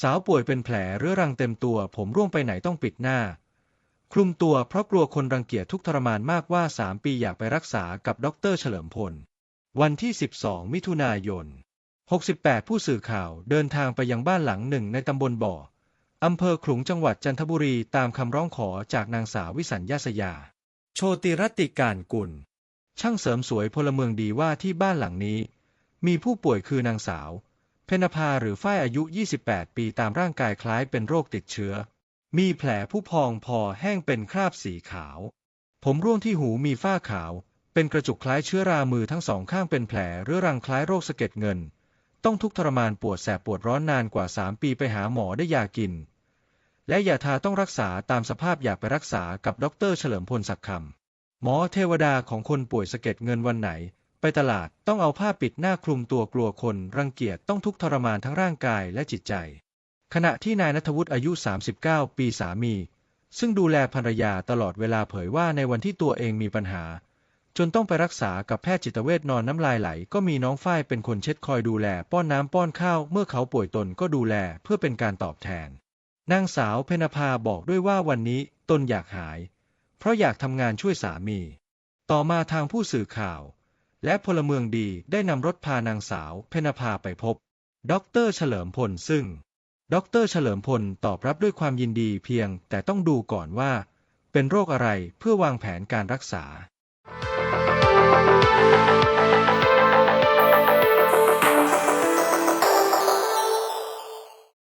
สาวป่วยเป็นแผลเรื้อรังเต็มตัว ผมร่วงไปไหนต้องปิดหน้า คลุมตัวเพราะกลัวคนรังเกียจทุกทรมานมากว่า3ปีอยากไปรักษากับดรเฉลิมพล วันที่ 12 มิถุนายน 68 ผู้สื่อข่าวเดินทางไปยังบ้านหลังหนึ่งในตำบลบ่ออำเภอขลุงจังหวัดจันทบุรีตามคำร้องขอจากนางสาววิสัญญาสยา โชติรติการกุล ช่างเสริมสวยพลเมืองดีว่าที่บ้านหลังนี้ มีผู้ป่วยคือนางสาว เพนภาหรือฝ้ายอายุ 28 ปีตามร่างกายคล้ายเป็นโรคติดเชื้อ มีแผลผู้พองพอแห้งเป็นคราบสีขาว ผมร่วงที่หูมีฝ้าขาว เป็นกระจุกคล้ายเชื้อรามือทั้งสองข้างเป็นแผลเรื้อรังคล้ายโรคสะเก็ดเงิน ต้องทุกข์ทรมานปวดแสบปวดร้อนนานกว่า 3 ปีไปหาหมอได้ยากิน และยาทาต้องรักษาตามสภาพอยากไปรักษากับดรเฉลิมพลศักดิ์คำหมอเทวดาของคนป่วยสะเก็ดเงินวันไหน ไปตลาดต้องเอาผ้าปิดหน้าคลุมตัวกลัวคนรังเกียจต้องทุกข์ทรมานทั้งร่างกายและจิตใจ ขณะที่นายนัทวุฒิอายุ 39 ปีสามี ซึ่งดูแลภรรยาตลอดเวลาเผยว่าในวันที่ตัวเองมีปัญหา จนต้องไปรักษากับแพทย์จิตเวชนอนน้ำลายไหล ก็มีน้องฝ้ายเป็นคนเช็ดคอยดูแล ป้อนน้ำป้อนข้าว เมื่อเขาป่วยตนก็ดูแลเพื่อเป็นการตอบแทนนางสาวเพนภาบอกด้วยว่าวันนี้ตนอยากหาย เพราะอยากทำงานช่วยสามี ต่อมาทางผู้สื่อข่าว และพลเมืองดีได้นำรถพานางสาวเพนภาไปพบด็อกเตอร์เฉลิมพลซึ่งด็อกเตอร์เฉลิมพลตอบรับด้วยความยินดีเพียงแต่ต้องดูก่อนว่า เป็นโรคอะไรเพื่อวางแผนการรักษา